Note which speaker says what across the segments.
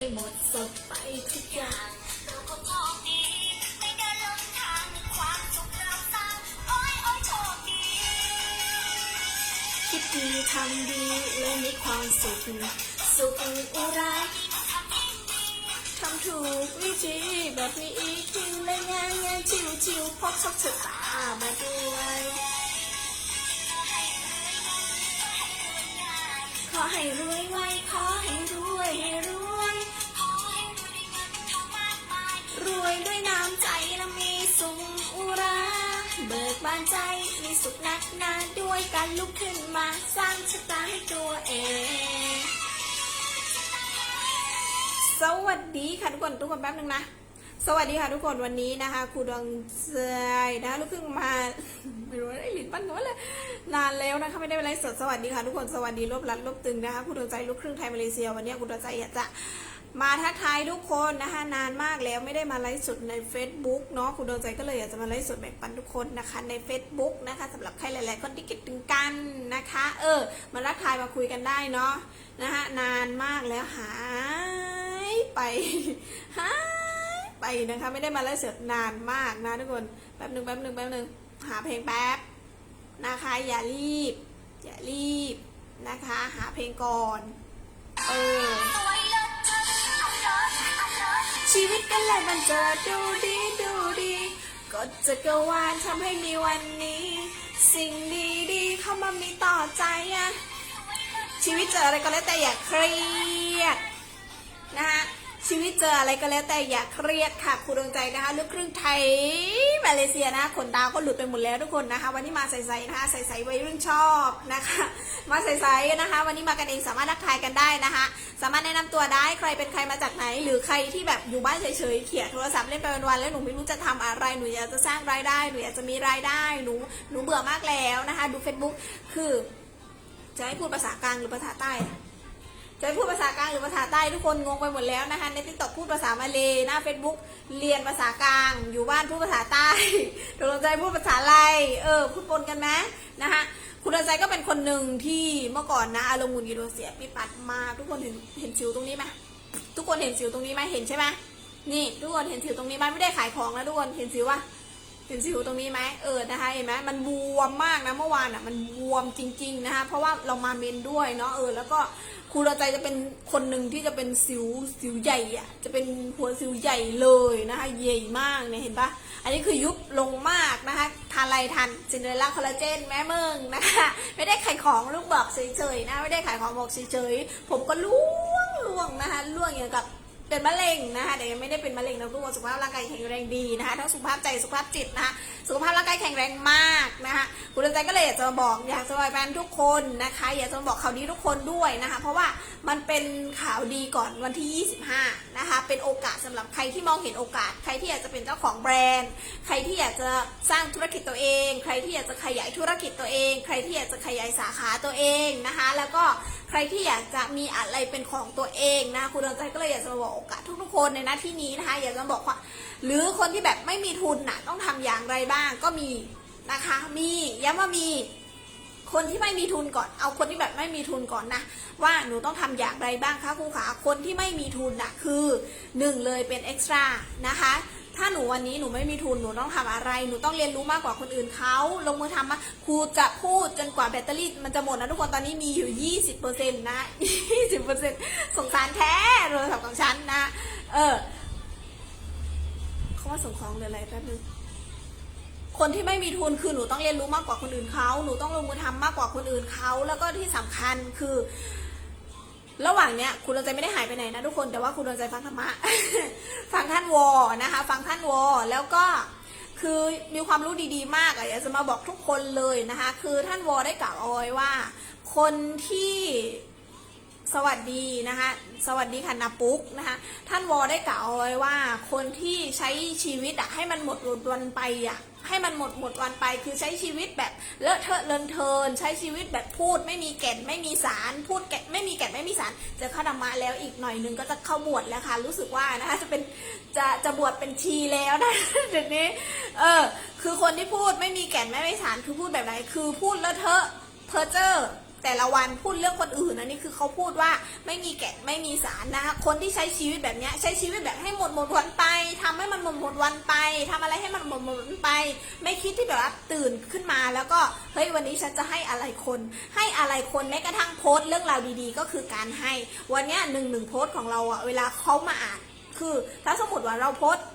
Speaker 1: ให้หมดสดไปทุกอย่าง
Speaker 2: เราคงโชคดีไม่เดินลงทางความสุขเราสร้างโอ้ยโอ้ยโชคดี
Speaker 1: คิดดีทำดีและมีความสุขสุขอุรา
Speaker 2: ทำยิ่งดี
Speaker 1: ทำถูกวิธีแบบมีอีคิวและงานงานชิวชิวๆพกโชคชะตามาด้วยขอให้รวยไวขอให้รวยให้รวย
Speaker 2: ด้วยน้ำ
Speaker 1: ใจและมีสุขอุรา เบิกบานใจมีสุขนักหนาด้วยการลุกขึ้นมาสร้างชะตาให้ตัวเอง สวัสดีค่ะทุกคนทุกคนแป๊บนึงนะ สวัสดีค่ะทุกคนวันนี้นะคะครูดวงใจนะคะลูกครึ่งมาไม่รู้ได้หลินปั้นกันว่าเลยนานแล้วนะคะไม่ได้ไปไลฟ์สดสวัสดีค่ะทุกคนสวัสดีรวบรัดรวบตึงนะคะครูดวงใจลูกครึ่งไทยมาเลเซียวันนี้ครูดวงใจอยากจะ มาทักทายทุกคนนะคะนานมากแล้วไม่ได้มาไลฟ์สดใน Facebook เนาะครูดวงใจก็เลยอยากจะมาไลฟ์สดแบ่งปันทุกคนนะคะใน Facebook นะคะสำหรับใครหลายๆคนที่คิดถึงกันนะคะ เออ มาทักทายมาคุยกันได้เนาะนะคะนานมากแล้วหายไปหายไปนะคะไม่ได้มาไลฟ์สดนานมากนะทุกคนแป๊บหนึ่งแป๊บหนึ่งแป๊บหนึ่งหาเพลงแป๊บนะคะอย่ารีบ อย่ารีบนะคะ หาเพลงก่อนเออ
Speaker 2: ชี
Speaker 1: วิตกันเลยมันจะดูดีดูดีก็จะกวาลทำให้มีวันนี้ สิ่งดีๆเข้ามามีต่อใจอะชีวิตเจออะไรก็แล้วแต่อย่าเครียดนะคะชีวิตเจออะไรก็แล้วแต่อย่าเครียดค่ะครูดวงใจนะคะลูกครึ่งไทยมาเลเซียนะคะขนตาวก็หลุดไปหมดแล้วทุกคนนะคะ วันนี้มาใส่ๆนะคะใส่ๆวัยรุ่นชอบนะคะ มาใส่ๆนะคะ วันนี้มากันเองสามารถทักทายกันได้นะคะ สามารถแนะนำตัวได้ใครเป็นใครมาจากไหน หรือใครที่แบบอยู่บ้านเฉยๆเขี่ยโทรศัพท์เล่นไปวันๆแล้วหนูไม่รู้จะทำอะไรหนูอยากจะสร้างรายได้หนูอยากจะมีรายได้หนูหนูเบื่อมากแล้วนะคะ ดู Facebook คือจะให้พูดภาษากลางหรือภาษาใต้จะพูดภาษากลางหรือภาษาใต้ทุกคนงงไปหมดแล้วนะคะในทิกตอกพูดภาษามาเลยหน้า Facebook เรียนภาษากลาง อยู่บ้านพูดภาษาใต้ตกลงใจพูดภาษาอะไรเออพูดปนกันไหมนะคะ คุณดวงใจก็เป็นคนหนึ่งที่เมื่อก่อนนะอารมณ์หงุดหงิดเสียปิปัดมากทุกคนเห็นเห็นสิวตรงนี้ไหมทุกคนเห็นสิวตรงนี้ไหมเห็นใช่ไหมนี่ทุกคนเห็นสิวตรงนี้ไหมไม่ได้ขายของนะทุกคนเห็นสิววะเห็นสิวตรงนี้ไหมเออนะคะเห็นไหมมันบวมมากนะเมื่อวานอะมันบวมจริง ๆนะคะเพราะว่าเรามาเมนด้วยเนาะเออแล้วก็ครูเราใจจะเป็นคนหนึ่งที่จะเป็นสิวสิวใหญ่อะจะเป็นหัวสิวใหญ่เลยนะคะใหญ่มากเนี่ยเห็นปะ อันนี้คือยุบลงมากนะคะทานอะไรทานซินเดอเรลล่าคอลลาเจนแม่เมืองนะคะไม่ได้ขายของลูกบอกเฉยๆนะไม่ได้ขายของบอกเฉยๆผมก็ล่วงล่วงนะคะล่วงอย่างกับ เป็นมะเร็งนะคะแต่ยังไม่ได้เป็นมะเร็งนะทุกคนสุขภาพร่างกายแข็งแรงดีนะคะทั้งสุขภาพใจสุขภาพจิตนะคะสุขภาพร่างกายแข็งแรงมากนะคะคุณดวงใจก็เลยอยากจะมาบอกอยากจะมาแฟนทุกคนนะคะอยากจะบอกข่าวดีทุกคนด้วยนะคะเพราะว่ามันเป็นข่าวดีก่อนวันที่ 25 นะคะเป็นโอกาสสำหรับใครที่มองเห็นโอกาส ใครที่อยากจะเป็นเจ้าของแบรนด์ ใครที่อยากจะสร้างธุรกิจตัวเอง ใครที่อยากจะขยายธุรกิจตัวเอง ใครที่อยากจะขยายสาขาตัวเองนะคะแล้วก็ใครที่อยากจะมีอะไรเป็นของตัวเองนะคุณดวงใจก็เลยอยากจะบอกโอกาสทุกๆคนในหน้าที่นี้นะคะ อยากจะบอกว่าหรือคนที่แบบไม่มีทุนนะต้องทำอย่างไรบ้างก็มีนะคะ มีย้ำว่ามีคนที่ไม่มีทุนก่อน เอาคนที่แบบไม่มีทุนก่อนนะ ว่าหนูต้องทำอย่างไรบ้างคะครูขาคนที่ไม่มีทุนนะคือหนึ่งเลยเป็นเอ็กซ์ตร้านะคะ ถ้าหนูวันนี้หนูไม่มีทุนหนูต้องทำอะไร หนูต้องเรียนรู้มากกว่าคนอื่นเขาลงมือทำมาครูจะพูดจนกว่าแบตเตอรี่มันจะหมดนะทุกคนตอนนี้มีอยู่ 20%นะ20%สงสารแท้โทรศัพท์ของฉันนะเออเขาว่าส่งของหรืออะไรแป๊บนึงคนที่ไม่มีทุนคือหนูต้องเรียนรู้มากกว่าคนอื่นเขาหนูต้องลงมือทำมากกว่าคนอื่นเขาแล้วก็ที่สำคัญคือ ระหว่างเนี้ยคุณดวงใจไม่ได้หายไปไหนนะทุกคนแต่ว่าคุณดวงใจฟังธรรมะ ฟังท่านวอนะคะ ฟังท่านวอแล้วก็คือมีความรู้ดีๆ มากอะอยากจะมาบอกทุกคนเลยนะคะ คือท่านวอได้กล่าวเอาไว้ว่า คนที่ สวัสดีนะคะสวัสดีค่ะนาปุ๊กนะคะท่านวอได้กล่าวไว้ว่าคนที่ใช้ชีวิตอะให้มันหมดวันไปอะให้มันหมดหมดวันไป คือใช้ชีวิตแบบเลอะเทอะเลินเทิน ใช้ชีวิตแบบพูดไม่มีแก่นไม่มีสาร พูดแก่นไม่มีแก่นไม่มีสารจะเข้าธรรมะแล้วอีกหน่อยนึงก็จะเข้าบวชแล้วค่ะ รู้สึกว่านะคะจะเป็นจะจะบวชเป็นชีแล้วนะเดี๋ยวนี้เออคือคนที่พูดไม่มีแก่นไม่มีสารคือพูดแบบไหนคือพูดเลอะเทอะเพอเจอร์ แต่ละวันพูดเรื่องคนอื่นอันนี้คือเขาพูดว่าไม่มีแก่นไม่มีสารนะคะคนที่ใช้ชีวิตแบบเนี้ยใช้ชีวิตแบบให้หมดหมดวันไปทำให้มันหมดหมดวันไปทำอะไรให้มันหมดหมดวันไป ไม่คิดที่แบบว่าตื่นขึ้นมาแล้วก็เฮ้ยวันนี้ฉันจะให้อะไรคน ให้อะไรคนแม้กระทั่งโพสต์เรื่องราวดีๆ ก็คือการให้ วันนี้หนึ่งหนึ่งโพสต์ของเราอะเวลาเขามาอ่านคือถ้าสมมติว่าเราโพสต์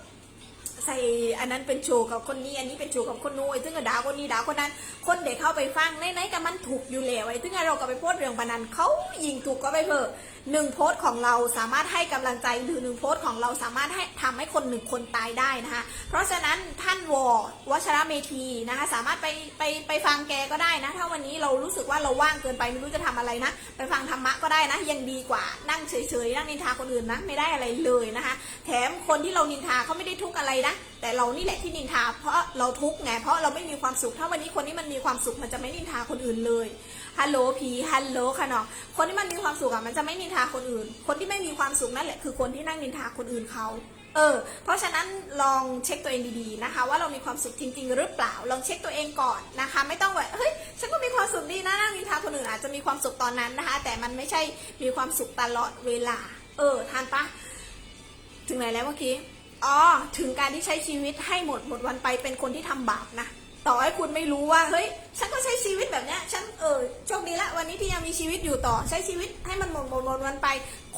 Speaker 1: ใส่อันนั้นเป็นโชว์กับคนนี้อันนี้เป็นโชว์กับคนนู้นไอ้ซึ่งก็ด่าคนนี้ด่าคนนั้น คนเด็กเข้าไปฟังในไหนๆกับมันถูกอยู่แล้วไอ้ซึ่งเราก็ไปโพสต์เรื่องบันนันเขายิงถูกก็ไปเถอะ หนึ่งโพสต์ของเราสามารถให้กำลังใจหรือหนึ่งโพสต์ของเราสามารถให้ทำให้คนหนึ่งคนตายได้นะคะ เพราะฉะนั้นท่านวอวัชระเมธีนะคะ สามารถไปไปไปฟังแกก็ได้นะ ถ้าวันนี้เรารู้สึกว่าเราว่างเกินไปไม่รู้จะทำอะไรนะ ไปฟังธรรมะก็ได้นะ ยังดีกว่านั่งเฉยๆนั่งนินทาคนอื่นนะไม่ได้อะไรเลยนะคะ แถมคนที่เรานินทาเขาไม่ได้ทุกข์อะไรนะ แต่เรานี่แหละที่นินทา เพราะเราทุกข์ไงเพราะเราไม่มีความสุขถ้าวันนี้คนที่มันมีความสุขมันจะไม่นินทาคนอื่นเลยฮัลโหลผีฮัลโหลค่ะเนาะคนที่มันมีความสุขอะมันจะไม่นินทาคนอื่น คนที่ไม่มีความสุขนั่นแหละคือคนที่นั่งนินทาคนอื่นเขาเออ เพราะฉะนั้นลองเช็คตัวเองดีๆนะคะ ว่าเรามีความสุขจริง ๆ หรือเปล่า ลองเช็คตัวเองก่อนนะคะ ไม่ต้องแบบเฮ้ยฉันก็มีความสุขดีนะนั่งนินทาคนอื่นอาจจะมีความสุขตอนนั้นนะคะ แต่มันไม่ใช่มีความสุขตลอดเวลา เออทานปะถึงไหนแล้วเมื่อกี้อ๋อถึงการที่ใช้ชีวิตให้หมดหมดวันไปเป็นคนที่ทำบาปนะต่อให้คุณไม่รู้ว่าเฮ้ยฉันก็ใช้ชีวิตแบบเนี้ย วันนี้ที่ยังมีชีวิตอยู่ต่อ ใช้ชีวิตให้มันหมดหมดหมดวันไป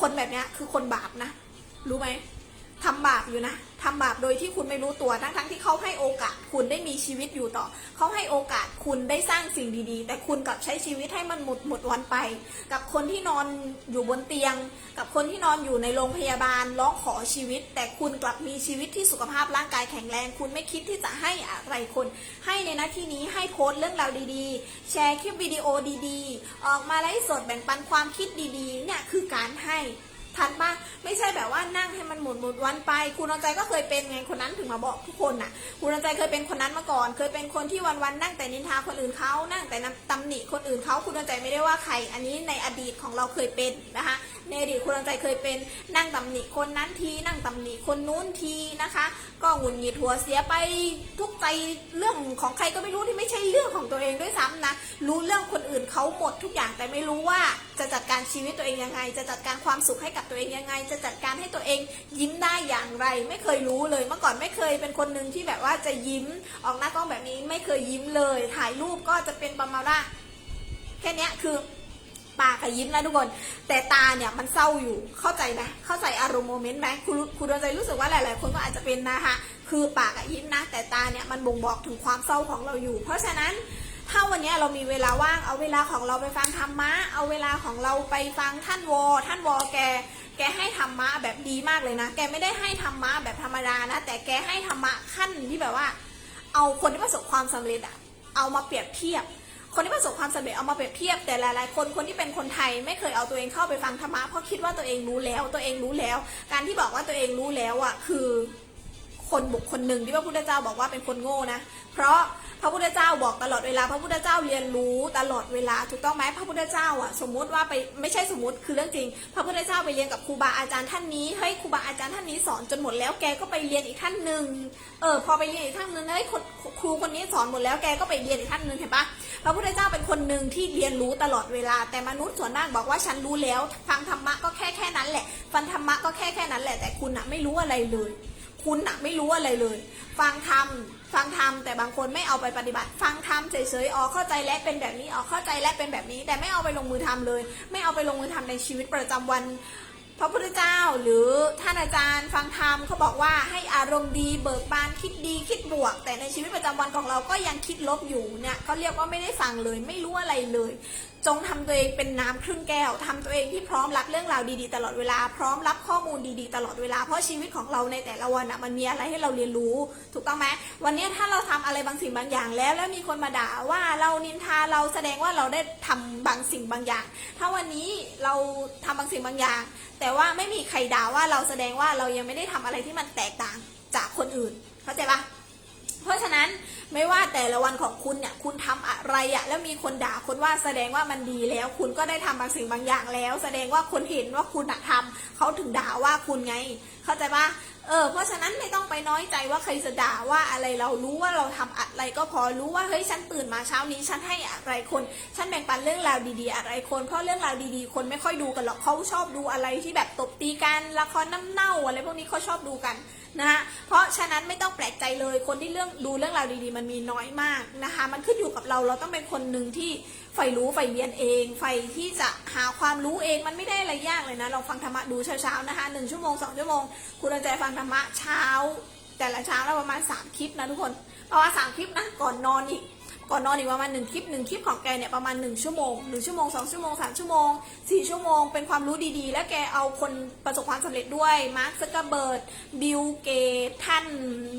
Speaker 1: คนแบบเนี้ยคือคนบาปนะ รู้ไหม ทำบาปอยู่นะทำบาปโดยที่คุณไม่รู้ตัวทั้งทั้งๆที่เขาให้โอกาสคุณได้มีชีวิตอยู่ต่อ เขาให้โอกาสคุณได้สร้างสิ่งดีๆ แต่คุณกลับใช้ชีวิตให้มันหมดหมดวันไป กับคนที่นอนอยู่บนเตียง กับคนที่นอนอยู่ในโรงพยาบาลร้องขอชีวิต แต่คุณกลับมีชีวิตที่สุขภาพร่างกายแข็งแรง คุณไม่คิดที่จะให้อะไรคน ให้ในหน้าที่นี้ให้โพสต์เรื่องราวดีๆ แชร์คลิปวิดีโอดีๆ ออกมาไลฟ์สดแบ่งปันความคิดดีๆเนี่ยคือการให้ ทันปะไม่ใช่แบบว่านั่งให้มันหมดหมดวันไป คุณนใจก็เคยเป็นไงคนนั้นถึงมาบอกทุกคนน่ะ คุณนใจเคยเป็นคนนั้นมาก่อน เคยเป็นคนที่วันวันนั่งแต่นินทาคนอื่นเขานั่งแต่นำตำหนิคนอื่นเขาคุณนใจไม่ได้ว่าใคร อันนี้ในอดีตของเราเคยเป็นนะคะในอดีตคุณนใจเคยเป็นนั่งตำหนิคนนั้นทีนั่งตำหนิคนนู้นทีนะคะ ก็หงุดหงิดหัวเสียไปทุกใจเรื่องของใครก็ไม่รู้ที่ไม่ใช่เรื่องของตัวเองด้วยซ้ำนะรู้เรื่องคนอื่นเขาหมดทุกอย่างแต่ไม่รู้ว่าจะจัดการชีวิตตัวเองยังไง จะจัดการความสุขให้กับตัวเองยังไง จะจัดการให้ตัวเองยิ้มได้อย่างไร ไม่เคยรู้เลยเมื่อก่อนไม่เคยเป็นคนหนึ่งที่แบบว่าจะยิ้ม ออกหน้ากล้องแบบนี้ไม่เคยยิ้มเลย ถ่ายรูปก็จะเป็นประมาณว่าแค่นี้คือปากอะยิ้มนะทุกคน แต่ตาเนี่ยมันเศร้าอยู่เข้าใจไหมเข้าใจอารมณ์โมเมนต์ไหมคุณคุณดวงใจรู้สึกว่าหลาย ๆ คนก็อาจจะเป็นนะคะคือปากอะยิ้มนะ แต่ตาเนี่ยมันบ่งบอกถึงความเศร้าของเราอยู่ เพราะฉะนั้น ถ้าวันนี้เรามีเวลาว่างเอาเวลาของเราไปฟังธรรมะ เอาเวลาของเราไปฟังท่านวอท่านวอแก แกให้ธรรมะแบบดีมากเลยนะ แกไม่ได้ให้ธรรมะแบบธรรมดานะ แต่แกให้ธรรมะขั้นที่แบบว่า เอาคนที่ประสบความสำเร็จอะเอามาเปรียบเทียบ คนที่ประสบความสำเร็จเอามาเปรียบเทียบ แต่หลายๆ คนคนที่เป็นคนไทยไม่เคยเอาตัวเองเข้าไปฟังธรรมะเพราะคิดว่าตัวเองรู้แล้ว ตัวเองรู้แล้ว การที่บอกว่าตัวเองรู้แล้วอะคือ คนบุคคลหนึ่งที่พระพุทธเจ้าบอกว่าเป็นคนโง่นะ เพราะพระพุทธเจ้าบอกตลอดเวลา พระพุทธเจ้าเรียนรู้ตลอดเวลา ถูกต้องไหมพระพุทธเจ้าอะสมมุติว่าไปไม่ใช่สมมติคือเรื่องจริง พระพุทธเจ้าไปเรียนกับครูบาอาจารย์ท่านนี้เฮ้ยครูบาอาจารย์ท่านนี้สอนจนหมดแล้วแกก็ไปเรียนอีกท่านหนึ่งเออพอไปเรียนอีกท่านหนึ่งเฮ้ยครูคนนี้สอนหมดแล้วแกก็ไปเรียนอีกท่านหนึ่งเห็นปะพระพุทธเจ้าเป็นคนหนึ่งที่เรียนรู้ตลอดเวลา แต่มนุษย์ส่วนมากบอกว่าฉันรู้แล้ว ฟังธรรมะก็แค่แค่นั้นแหละ ฟังธรรมะก็แค่แค่นั้นแหละแต่คุณอะไม่รู้อะไรเลย คุณอะไม่รู้อะไรเลย ฟังธรรมฟังธรรมแต่บางคนไม่เอาไปปฏิบัติ ฟังธรรมเฉยๆอ๋อเข้าใจและเป็นแบบนี้อ๋อเข้าใจและเป็นแบบนี้ แต่ไม่เอาไปลงมือทำเลย ไม่เอาไปลงมือทำในชีวิตประจำวัน พระพุทธเจ้าหรือท่านอาจารย์ฟังธรรมเขาบอกว่าให้อารมณ์ดีเบิกบานคิดดีคิดบวก แต่ในชีวิตประจำวันของเราก็ยังคิดลบอยู่เนี่ยเขาเรียกว่าไม่ได้ฟังเลยไม่รู้อะไรเลย จงทำตัวเองเป็นน้ำครึ่งแก้วทำตัวเองที่พร้อมรับเรื่องราวดีๆ ตลอดเวลาพร้อมรับข้อมูลดีๆ ตลอดเวลาเพราะชีวิตของเราในแต่ละวันอะมันมีอะไรให้เราเรียนรู้ ถูกต้องไหมวันนี้ถ้าเราทำอะไรบางสิ่งบางอย่างแล้ว แล้วมีคนมาด่าว่าเรานินทาเราแสดงว่าเราได้ทำบางสิ่งบางอย่าง ถ้าวันนี้เราทำบางสิ่งบางอย่าง แต่ว่าไม่มีใครด่าว่าเราแสดงว่าเรายังไม่ได้ทำอะไรที่มันแตกต่างจากคนอื่น เข้าใจปะเพราะฉะนั้นไม่ว่าแต่ละวันของคุณเนี่ยคุณทำอะไรอะแล้วมีคนด่าคนว่าแสดงว่ามันดีแล้ว คุณก็ได้ทำบางสิ่งบางอย่างแล้ว แสดงว่าคนเห็นว่าคุณอะทำเขาถึงด่าว่าคุณไง เข้าใจปะ เออเพราะฉะนั้นไม่ต้องไปน้อยใจว่าใครจะด่าว่าอะไรเรารู้ว่าเราทำอะไรก็พอรู้ว่าเฮ้ยฉันตื่นมาเช้านี้ ฉันให้อะไรคนฉันแบ่งปันเรื่องราวดีๆ อะไรคนเพราะเรื่องราวดีๆ คนไม่ค่อยดูกันหรอกเขาชอบดูอะไรที่แบบตบตีกันละครน้ำเน่าอะไรพวกนี้เขาชอบดูกันนะฮะเพราะฉะนั้นไม่ต้องแปลกใจเลยคนที่เรื่องดูเรื่องราวดีๆ มันมีน้อยมากนะคะ มันขึ้นอยู่กับเราเราต้องเป็นคนหนึ่งที่ ใฝ่รู้ใฝ่เรียนเองใฝ่ที่จะหาความรู้เองมันไม่ได้อะไรยากเลยนะเราฟังธรรมะดูเช้าๆนะคะหนึ่งชั่วโมงสองชั่วโมง คุณตั้งใจฟังธรรมะเช้า แต่ละเช้าแล้วประมาณสามคลิปนะทุกคนประมาณสามคลิปนะก่อนนอนอีกก่อนนอนอีกประมาณหนึ่งคลิปหนึ่งคลิปของแกเนี่ยประมาณหนึ่งชั่วโมงหนึ่งชั่วโมงสองชั่วโมงสามชั่วโมงสี่ชั่วโมงเป็นความรู้ดีๆ แล้วแกเอาคนประสบความสำเร็จด้วยมาร์คซักเกอร์เบิร์ดบิลเกตท่าน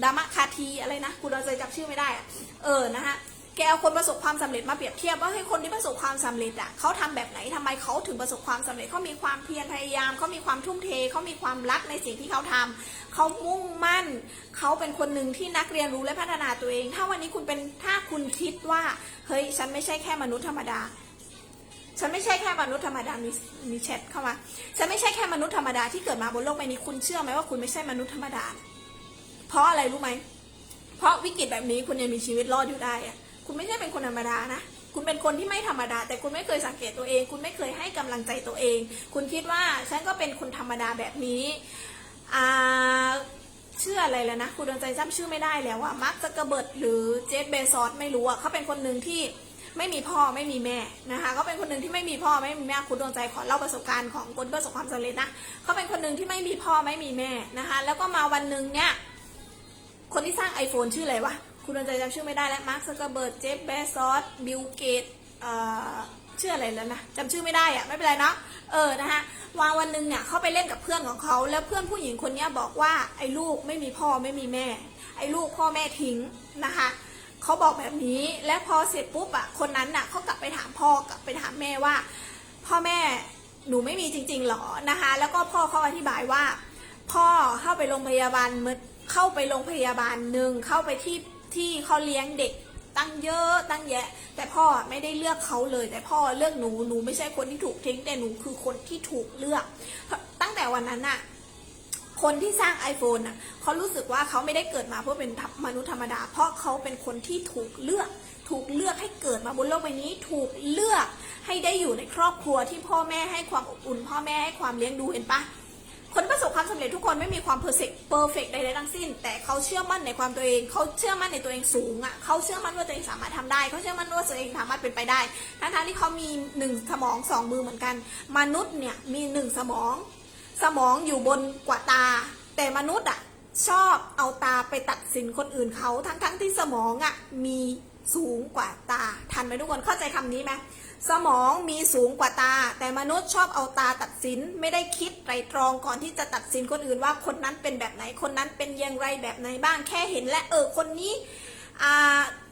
Speaker 1: ดามะคาทีอะไรนะคุณเราจะจำชื่อไม่ได้อะเออนะคะ แกเอาคนประสบความสำเร็จมาเปรียบเทียบว่าให้คนที่ประสบความสำเร็จอะเขาทำแบบไหนทำไมเขาถึงประสบความสำเร็จเขามีความเพียรพยายามเขามีความทุ่มเทเขามีความรักในสิ่งที่เขาทำเขามุ่งมั่นเขาเป็นคนหนึ่งที่นักเรียนรู้และพัฒนาตัวเอง ถ้าวันนี้คุณเป็นถ้าคุณคิดว่าเฮ้ยฉันไม่ใช่แค่มนุษย์ธรรมดาฉันไม่ใช่แค่มนุษย์ธรรมดา มีมีแชทเข้ามา ฉันไม่ใช่แค่มนุษย์ธรรมดาที่เกิดมาบนโลกใบนี้ คุณเชื่อไหมว่าคุณไม่ใช่มนุษย์ธรรมดา เพราะอะไรรู้ไหม เพราะวิกฤตแบบนี้คุณยังมีชีวิตรอดอยู่ได้อะ คุณไม่ใช่เป็นคนธรรมดานะ คุณเป็นคนที่ไม่ธรรมดา แต่คุณไม่เคยสังเกตตัวเอง คุณไม่เคยให้กำลังใจตัวเอง คุณคิดว่าฉันก็เป็นคนธรรมดาแบบนี้อ่าชื่ออะไรแล้วนะ คุณดวงใจจำชื่อไม่ได้แล้วว่ามาร์คซักเกอร์เบิร์ดหรือเจฟเบซอสไม่รู้อะเขาเป็นคนหนึ่งที่ไม่มีพ่อไม่มีแม่นะคะเขาเป็นคนหนึ่งที่ไม่มีพ่อไม่มีแม่คุณดวงใจขอเล่าประสบการณ์ของคนประสบความสำเร็จนะเขาเป็นคนหนึ่งที่ไม่มีพ่อไม่มีแม่นะคะ แล้วก็มาวันหนึ่งเนี่ยคนที่สร้าง iPhone ชื่ออะไรวะ คุณดวงใจจำชื่อไม่ได้แล้วมาร์คซักเกอร์เบิร์ดเจฟเบซอสบิลเกตเชื่ออะไรแล้วนะจำชื่อไม่ได้อะไม่เป็นไรเนาะเออนะคะวางวันหนึ่งเนี่ยเขาไปเล่นกับเพื่อนของเขา แล้วเพื่อนผู้หญิงคนนี้บอกว่าไอ้ลูกไม่มีพ่อไม่มีแม่ ไอ้ลูกพ่อแม่ทิ้งนะคะเขาบอกแบบนี้และพอเสร็จปุ๊บอะคนนั้นน่ะเขากลับไปถามพ่อกลับไปถามแม่ว่า พ่อแม่หนูไม่มีจริงๆหรอนะคะ แล้วก็พ่อเขาอธิบายว่า พ่อเข้าไปโรงพยาบาลเข้าไปโรงพยาบาลหนึ่งเข้าไปที่ ที่เขาเลี้ยงเด็กตั้งเยอะตั้งแยะ แต่พ่อไม่ได้เลือกเขาเลย แต่พ่อเลือกหนูหนูไม่ใช่คนที่ถูกทิ้งแต่หนูคือคนที่ถูกเลือก ตั้งแต่วันนั้นน่ะคนที่สร้าง iPhone น่ะเขารู้สึกว่าเขาไม่ได้เกิดมาเพื่อเป็นมนุษย์ธรรมดา เพราะเขาเป็นคนที่ถูกเลือก ถูกเลือกให้เกิดมาบนโลกใบนี้ ถูกเลือกให้ได้อยู่ในครอบครัวที่พ่อแม่ให้ความอบอุ่น พ่อแม่ให้ความเลี้ยงดูเห็นปะ คนประสบความสำเร็จทุกคนไม่มีความเพอร์เฟกต์เพอร์เฟกต์ใดๆทั้งสิ้น แต่เขาเชื่อมั่นในความตัวเอง เขาเชื่อมั่นในตัวเองสูงอะเขาเชื่อมั่นว่าตัวเองสามารถทำได้ เขาเชื่อมั่นว่าตัวเองสามารถเป็นไปได้ ทั้งๆที่เขามีหนึ่งสมองสองมือเหมือนกัน มนุษย์เนี่ยมีหนึ่งสมอง สมองอยู่บนกว่าตา แต่มนุษย์อะชอบเอาตาไปตัดสินคนอื่นเขาทั้งๆที่สมองอะมีสูงกว่าตาทันไหมทุกคนเข้าใจคำนี้ไหม สมองมีสูงกว่าตา แต่มนุษย์ชอบเอาตาตัดสินไม่ได้คิดไตรตรองก่อนที่จะตัดสินคนอื่นว่าคนนั้นเป็นแบบไหนคนนั้นเป็นอย่างไรแบบไหนบ้างแค่เห็นและเออคนนี้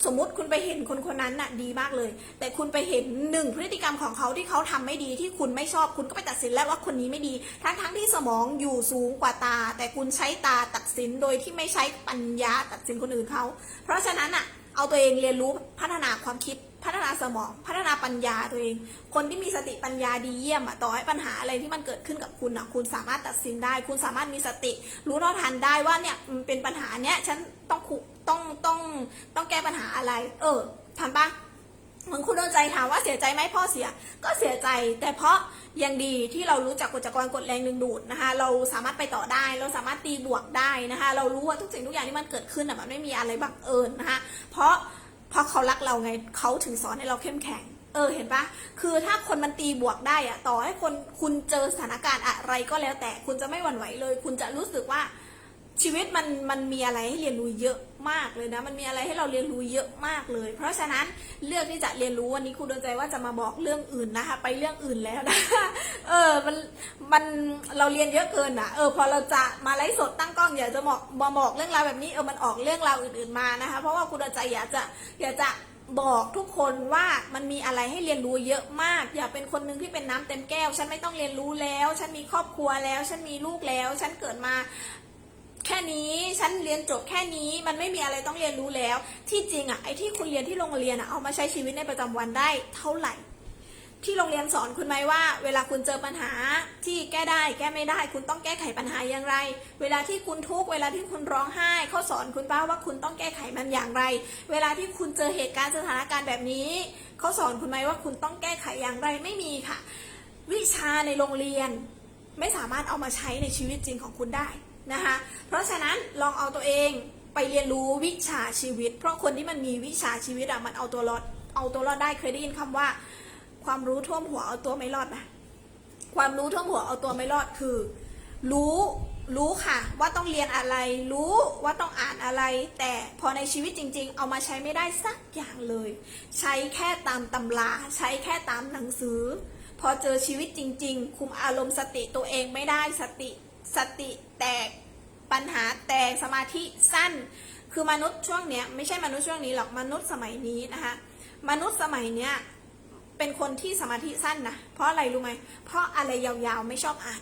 Speaker 1: สมมติคุณไปเห็นคนคนนั้นน่ะดีมากเลย แต่คุณไปเห็นหนึ่งพฤติกรรมของเขาที่เขาทำไม่ดีที่คุณไม่ชอบคุณก็ไปตัดสินแล้วว่าคนนี้ไม่ดี ทั้งทั้งๆที่สมองอยู่สูงกว่าตา แต่คุณใช้ตาตัดสินโดยที่ไม่ใช้ปัญญาตัดสินคนอื่นเขา เพราะฉะนั้นอะเอาตัวเองเรียนรู้พัฒนาความคิด พัฒนาสมองพัฒนาปัญญาตัวเอง คนที่มีสติปัญญาดีเยี่ยมอะต่อให้ปัญหาอะไรที่มันเกิดขึ้นกับคุณอะคุณสามารถตัดสินได้ คุณสามารถมีสติ รู้เท่าทันได้ว่าเนี่ยมันเป็นปัญหาเนี้ยฉันต้องต้องต้องต้องแก้ปัญหาอะไร เออทันปะเหมือนคุณโดนใจถามว่าเสียใจไหมพ่อเสีย ก็เสียใจ แต่เพราะยังดีที่เรารู้จักกฎจักรวาลกฎแรงดึงดูดนะคะ เราสามารถไปต่อได้ เราสามารถตีบวกได้นะคะ เรารู้ว่าทุกสิ่งทุกอย่างที่มันเกิดขึ้นอะมันไม่มีอะไรบังเอิญนะคะ เพราะ เพราะเขารักเราไงเขาถึงสอนให้เราเข้มแข็ง เออเห็นปะคือถ้าคนมันตีบวกได้อะต่อให้คนคุณเจอสถานการณ์อะไรก็แล้วแต่คุณจะไม่หวั่นไหวเลย คุณจะรู้สึกว่าชีวิตมันมันมีอะไรให้เรียนรู้เยอะ มากเลยนะ มันมีอะไรให้เราเรียนรู้เยอะมากเลย เพราะฉะนั้นเลือกที่จะเรียนรู้วันนี้ครูดนใจว่าจะมาบอกเรื่องอื่นนะคะ ไปเรื่องอื่นแล้วนะเออมันมันเราเรียนเยอะเกินอะเออพอเราจะมาไลฟ์สดตั้งกล้องอยากจะบอกมาบอกเรื่องราวแบบนี้เออมันออกเรื่องราวอื่นๆมานะคะ เพราะว่าครูดนใจอยากจะอยากจะบอกทุกคนว่ามันมีอะไรให้เรียนรู้เยอะมาก อย่าเป็นคนหนึ่งที่เป็นน้ำเต็มแก้ว ฉันไม่ต้องเรียนรู้แล้ว ฉันมีครอบครัวแล้ว ฉันมีลูกแล้ว ฉันเกิดมา แค่นี้ฉันเรียนจบแค่นี้มันไม่มีอะไรต้องเรียนรู้แล้ว ที่จริงอะไอ้ที่คุณเรียนที่โรงเรียนอะเอามาใช้ชีวิตในประจำวันได้เท่าไหร่ ที่โรงเรียนสอนคุณไหมว่า เวลาคุณเจอปัญหาที่แก้ได้ แก้ไม่ได้ คุณต้องแก้ไขปัญหาอย่างไร เวลาที่คุณทุกข์เวลาที่คุณร้องไห้เขาสอนคุณป้าว่าคุณต้องแก้ไขมันอย่างไร เวลาที่คุณเจอเหตุการณ์สถานการณ์แบบนี้เขาสอนคุณไหมว่าคุณต้องแก้ไขอย่างไรไม่มีค่ะ วิชาในโรงเรียนไม่สามารถเอามาใช้ในชีวิตจริงของคุณได้ นะคะ เพราะฉะนั้นลองเอาตัวเองไปเรียนรู้วิชาชีวิต เพราะคนที่มันมีวิชาชีวิตอะมันเอาตัวรอดเอาตัวรอดได้เคยได้ยินคำว่า ความรู้ท่วมหัวเอาตัวไม่รอดนะความรู้ท่วมหัวเอาตัวไม่รอดคือ รู้รู้ค่ะ ว่าต้องเรียนอะไร รู้ว่าต้องอ่านอะไร แต่พอในชีวิตจริง ๆ เอามาใช้ไม่ได้สักอย่างเลย ใช้แค่ตามตำราใช้แค่ตามหนังสือ พอเจอชีวิตจริง ๆ คุมอารมณ์สติตัวเองไม่ได้สติ สติแตกปัญหาแตกสมาธิสั้น คือมนุษย์ช่วงเนี้ยไม่ใช่มนุษย์ช่วงนี้หรอกมนุษย์สมัยนี้นะคะมนุษย์สมัยเนี้ยเป็นคนที่สมาธิสั้นนะเพราะอะไรรู้ไหมเพราะอะไรยาวๆไม่ชอบอ่าน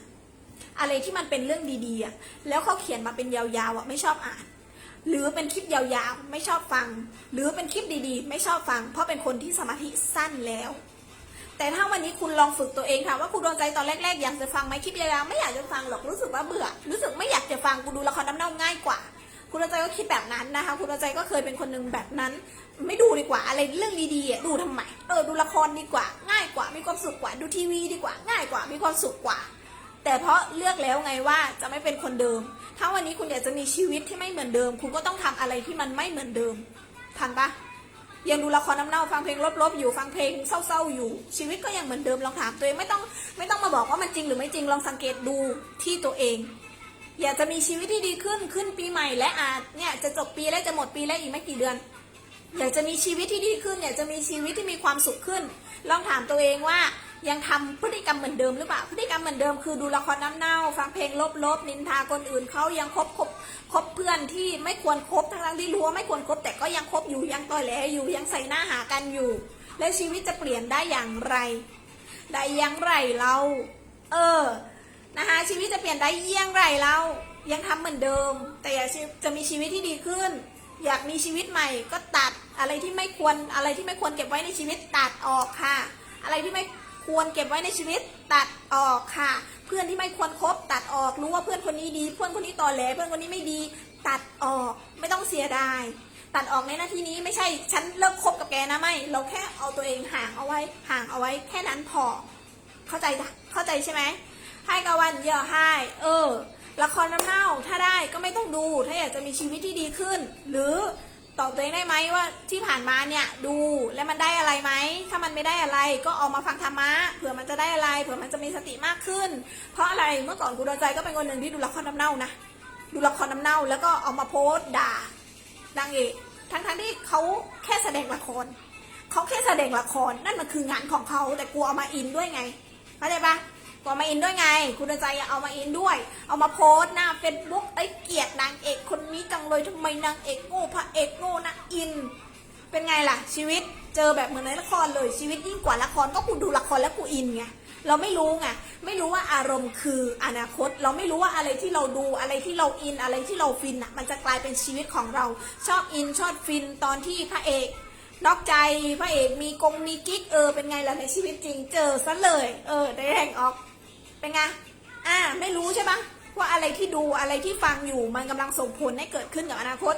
Speaker 1: อะไรที่มันเป็นเรื่องดีๆอะแล้วเขาเขียนมาเป็นยาวๆอะไม่ชอบอ่าน หรือเป็นคลิปยาวๆไม่ชอบฟัง หรือเป็นคลิปดีๆ ไม่ชอบฟัง เพราะเป็นคนที่สมาธิสั้นแล้ว แต่ถ้าวันนี้คุณลองฝึกตัวเองค่ะว่าคุณโดนใจตอนแรกๆอยากจะฟังไหมคลิปยาวๆไม่อยากจะฟังหรอกรู้สึกว่าเบื่อ รู้สึกไม่อยากจะฟังกูดูละครน้ำเน่าง่ายกว่า คุณโดนใจก็คิดแบบนั้นนะคะ คุณโดนใจก็เคยเป็นคนหนึ่งแบบนั้น ไม่ดูดีกว่าอะไรเรื่องดีๆดูทำไมเออดูละครดีกว่า ง่ายกว่ามีความสุขกว่าดูทีวีดีกว่า ง่ายกว่ามีความสุขกว่า แต่เพราะเลือกแล้วไงว่าจะไม่เป็นคนเดิม ถ้าวันนี้คุณอยากจะมีชีวิตที่ไม่เหมือนเดิม คุณก็ต้องทำอะไรที่มันไม่เหมือนเดิมทันปะ ยังดูละครน้ำเน่าฟังเพลงลบๆอยู่ฟังเพลงเศร้าๆอยู่ ชีวิตก็ยังเหมือนเดิมลองถามตัวเองไม่ต้องไม่ต้องมาบอกว่ามันจริงหรือไม่จริงลองสังเกตดูที่ตัวเอง อยากจะมีชีวิตที่ดีขึ้นขึ้นปีใหม่และอาจเนี่ยจะจบปีแล้วจะหมดปีแล้วอีกไม่กี่เดือน อยากจะมีชีวิตที่ดีขึ้นอยากจะมีชีวิตที่มีความสุขขึ้น ลองถามตัวเองว่า ยังทำพฤติกรรมเหมือนเดิมหรือเปล่า พฤติกรรมเหมือนเดิมคือดูละครน้ำเน่า ฟังเพลงลบๆนินทาคนอื่นเขายังคบคบคบเพื่อนที่ไม่ควรคบทั้งๆที่รู้ว่าไม่ควรคบแต่ก็ยังคบอยู่ยังต่อยแหลอยู่ยังใส่หน้าหากันอยู่ แล้วชีวิตจะเปลี่ยนได้อย่างไร ได้อย่างไรเรา เออนะคะชีวิตจะเปลี่ยนได้เยี่ยงไรเรายังทำเหมือนเดิม แต่อยากจะมีชีวิตที่ดีขึ้น อยากมีชีวิตใหม่ก็ตัดอะไรที่ไม่ควรอะไรที่ไม่ควรเก็บไว้ในชีวิตตัดออกค่ะ อะไรที่ไม่ ควรเก็บไว้ในชีวิตตัดออกค่ะ เพื่อนที่ไม่ควรคบตัดออกรู้ว่าเพื่อนคนนี้ดี เพื่อนคนนี้ต่อแหลเพื่อนคนนี้ไม่ดี ตัดออกไม่ต้องเสียดายตัดออกในหน้าที่นี้ไม่ใช่ฉันเลิกคบกับแกนะไม่ เราแค่เอาตัวเองห่างเอาไว้ห่างเอาไว้แค่นั้นพอ เข้าใจจ้ะเข้าใจใช่ไหมให้กบวันเยอะให้เออละครน้ำเน่าถ้าได้ก็ไม่ต้องดู ถ้าอยากจะมีชีวิตที่ดีขึ้น หรือ ตอบตัวเองได้ไหมว่าที่ผ่านมาเนี่ยดูแล้วมันได้อะไรไหม ถ้ามันไม่ได้อะไรก็ออกมาฟังธรรมะเผื่อมันจะได้อะไรเผื่อมันจะมีสติมากขึ้น เพราะอะไรเมื่อก่อนกูโดนใจก็เป็นคนหนึ่งที่ดูละครน้ำเน่านะดูละครน้ำเน่า แล้วก็เอามาโพสต์ด่านางเอกทั้งๆที่เขาแค่แสดงละครเขาแค่แสดงละครนั่นมันคืองานของเขาแต่กลัวเอามาอินด้วยไงเข้าใจปะ กลัวมาอินด้วยไง คุณใจอย่าเอามาอินด้วย เอามาโพสหน้าเฟซบุ๊กไอ้เกลียดนางเอกคนนี้จังเลยทำไมนางเอกโง่พระเอกโง่นะอิน เป็นไงล่ะ ชีวิตเจอแบบเหมือนในละครเลยชีวิตยิ่งกว่าละครก็กูดูละครแล้วกูอินไงเราไม่รู้ไงไม่รู้ว่าอารมณ์คืออนาคต เราไม่รู้ว่าอะไรที่เราดูอะไรที่เราอินอะไรที่เราฟินอะมันจะกลายเป็นชีวิตของเรา ชอบอินชอบฟินตอนที่พระเอกนอกใจพระเอกมีกงมีกิ๊กเออเป็นไงล่ะในชีวิตจริงเจอซะเลย เออได้แรงออก เป็นไง อ่า ไม่รู้ใช่ปะว่าอะไรที่ดูอะไรที่ฟังอยู่มันกำลังส่งผลให้เกิดขึ้นกับอนาคต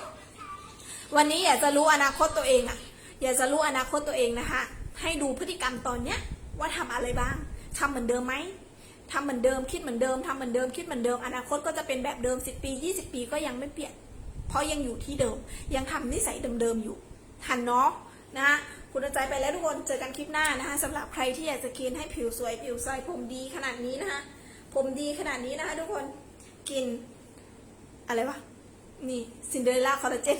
Speaker 1: วันนี้อยากจะรู้อนาคตตัวเองอะอยากจะรู้อนาคตตัวเองนะคะ ให้ดูพฤติกรรมตอนเนี้ยว่าทำอะไรบ้างทำเหมือนเดิมไหมทำเหมือนเดิมคิดเหมือนเดิมทำเหมือนเดิมคิดเหมือนเดิม อนาคตก็จะเป็นแบบเดิม 10 ปี 20 ปีก็ยังไม่เปลี่ยน เพราะยังอยู่ที่เดิม ยังทำนิสัยเดิมๆอยู่ทันเนาะนะ คุณใจไปแล้วทุกคน เจอกันคลิปหน้านะคะสำหรับใครที่อยากจะกินให้ผิวสวยผิวใสผมดีขนาดนี้นะคะ ผมดีขนาดนี้นะคะทุกคน กิน อะไรวะ นี่ซินเดอเรลล่าคอลลาเจน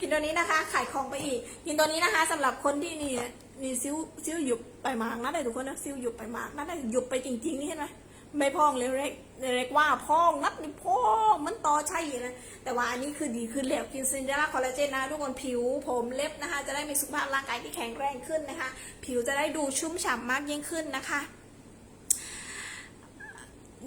Speaker 1: กินตัวนี้นะคะ ขายของไปอีก กินตัวนี้นะคะสำหรับคนที่นี่นี่ซิ้วซิ้วหยุบไปมากนะได้ทุกคนนะซิ้วหยุบไปมากนะได้หยุบไปจริงๆนี่เห็นไหม ไม่พองเลยเล็กเล็กว่าพองนัดนี่พองมันต่อใช่นะแต่ว่าอันนี้คือดีขึ้นแล้วกินซินเดอเรลล่าคอลลาเจนนะทุกคนผิวผมเล็บนะคะ จะได้มีสุขภาพร่างกายที่แข็งแรงขึ้นนะคะ ผิวจะได้ดูชุ่มฉ่ำมากยิ่งขึ้นนะคะ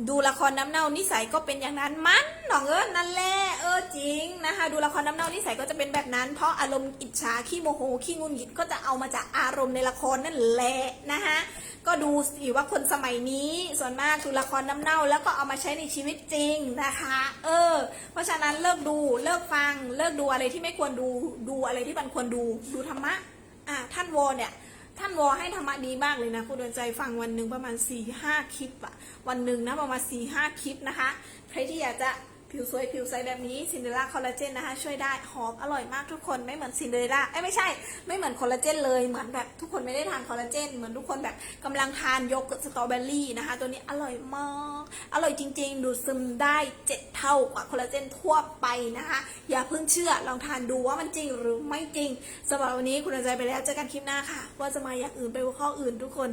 Speaker 1: ดูละครน้ำเน่านิสัยก็เป็นอย่างนั้นมันหนองเออนั่นแหละเออจริงนะคะ ดูละครน้ำเน่านิสัยก็จะเป็นแบบนั้น เพราะอารมณ์อิจฉาขี้โมโหขี้งุนหงิดก็จะเอามาจากอารมณ์ในละครนั่นแหละนะคะก็ดูสิว่าคนสมัยนี้ส่วนมากดูละครน้ำเน่า แล้วก็เอามาใช้ในชีวิตจริงนะคะ เออ เพราะฉะนั้นเลิกดูเลิกฟัง เลิกดูอะไรที่ไม่ควรดูดูอะไรที่มันควรดูดูธรรมะอะท่านวอเนี่ย ท่านวอให้ธรรมะดีมากเลยนะคุณดวงใจฟังวันหนึ่งประมาณ4ี่ห้าคลิปอะวันหนึ่งนะประมาณ4ี่ห้าคลิปนะคะ ใครที่อยากจะ ผิวสวยผิวใสแบบนี้ซินเดอเรล่าคอลลาเจนนะคะ ช่วยได้หอมอร่อยมากทุกคนไม่เหมือนซินเดอเรล่าเอ้ยไม่ใช่ ไม่เหมือนคอลลาเจนเลยเหมือนแบบทุกคนไม่ได้ทานคอลลาเจนเหมือนทุกคนแบบกำลังทานโยเกิร์ตสตรอเบอรี่นะคะ ตัวนี้อร่อยมากอร่อยจริง ๆ ดูดซึมได้ 7 เท่ากว่าคอลลาเจนทั่วไปนะคะ อย่าเพิ่งเชื่อลองทานดูว่ามันจริงหรือไม่จริงสำหรับวันนี้คุณดวงใจไปแล้วเจอกันคลิปหน้าค่ะ ว่าจะมาอย่างอื่นไปหัวข้ออื่นทุกคน